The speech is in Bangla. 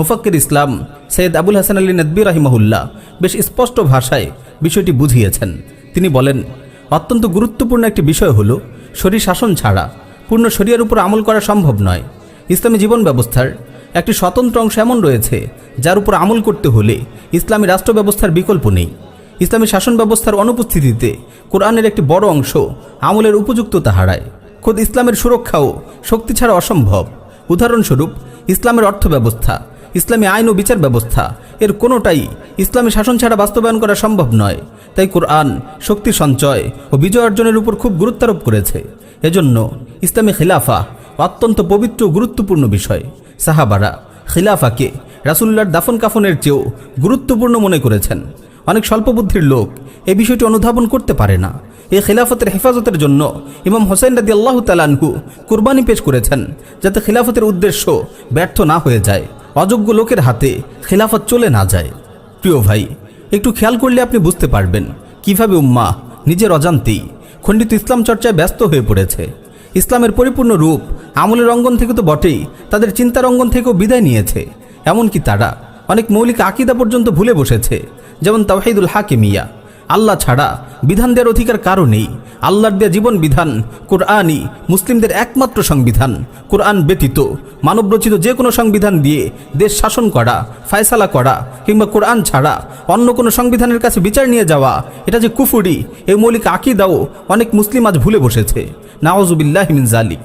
মুফাক্কির ইসলাম সৈয়দ আবুল হাসান আলী নদবী রাহিমাহুল্লাহ বেশ স্পষ্ট ভাষায় বিষয়টি বুঝিয়েছেন। তিনি বলেন, অত্যন্ত গুরুত্বপূর্ণ একটি বিষয় হল, শরীর শাসন ছাড়া পূর্ণ শরীরের উপর আমল করা সম্ভব নয়। ইসলামী জীবন ব্যবস্থার একটি স্বতন্ত্র অংশ এমন রয়েছে, যার উপর আমল করতে হলে ইসলামী রাষ্ট্র ব্যবস্থার বিকল্প নেই। ইসলামী শাসন ব্যবস্থার অনুপস্থিতিতে কোরআনের একটি বড় অংশ আমলের উপযুক্ততা হারায়। খোদ ইসলামের সুরক্ষাও শক্তি ছাড়া অসম্ভব। উদাহরণস্বরূপ, ইসলামের অর্থ ব্যবস্থা ইসলামী আইন ও বিচার ব্যবস্থা। এর কোনোটাই ইসলামী শাসন ছাড়া বাস্তবায়ন করা সম্ভব নয়। তাই কোরআন শক্তি সঞ্চয় ও বিজয় অর্জনের উপর খুব গুরুত্বারোপ করেছে। এজন্য ইসলামী খিলাফা অত্যন্ত পবিত্র গুরুত্বপূর্ণ বিষয়। সাহাবারা খিলাফাকে রাসুল্লাহর দাফন কাফনের চেয়েও গুরুত্বপূর্ণ মনে করেছেন। অনেক স্বল্পবুদ্ধির লোক এই বিষয়টি অনুধাবন করতে পারে না। এই খিলাফতের হেফাজতের জন্য ইমাম হোসেন রাদি আল্লাহ তালানহু কুরবানি পেশ করেছেন, যাতে খিলাফতের উদ্দেশ্য ব্যর্থ না হয়ে যায়। অযোগ্য লোকের হাতে খেলাফত চলে না যায়। প্রিয় ভাই, একটু খেয়াল করলে আপনি বুঝতে পারবেন কীভাবে উম্মা নিজের অজান্তেই খণ্ডিত ইসলাম চর্চায় ব্যস্ত হয়ে পড়েছে। ইসলামের পরিপূর্ণ রূপ আমলের অঙ্গন থেকে তো বটেই, তাদের চিন্তার অঙ্গন থেকেও বিদায় নিয়েছে। এমনকি তারা অনেক মৌলিক আকিদা পর্যন্ত ভুলে বসেছে, যেমন তাওহিদুল হাকিমিয়া। আল্লাহ ছাড়া বিধান দেওয়ার অধিকার কারও নেই। আল্লাহর দেয়া জীবন বিধান, কোরআনই মুসলিমদের একমাত্র সংবিধান। কোরআন ব্যতীত, মানবরচিত যে কোনো সংবিধান দিয়ে দেশ শাসন করা, ফায়সালা করা, কিংবা কোরআন ছাড়া অন্য কোনো সংবিধানের কাছে বিচার নিয়ে যাওয়া, এটা যে কুফুরি, এই মৌলিক আকিদাও অনেক মুসলিম আজ ভুলে বসেছে। নাওজুবিল্লাহ মিন জালিক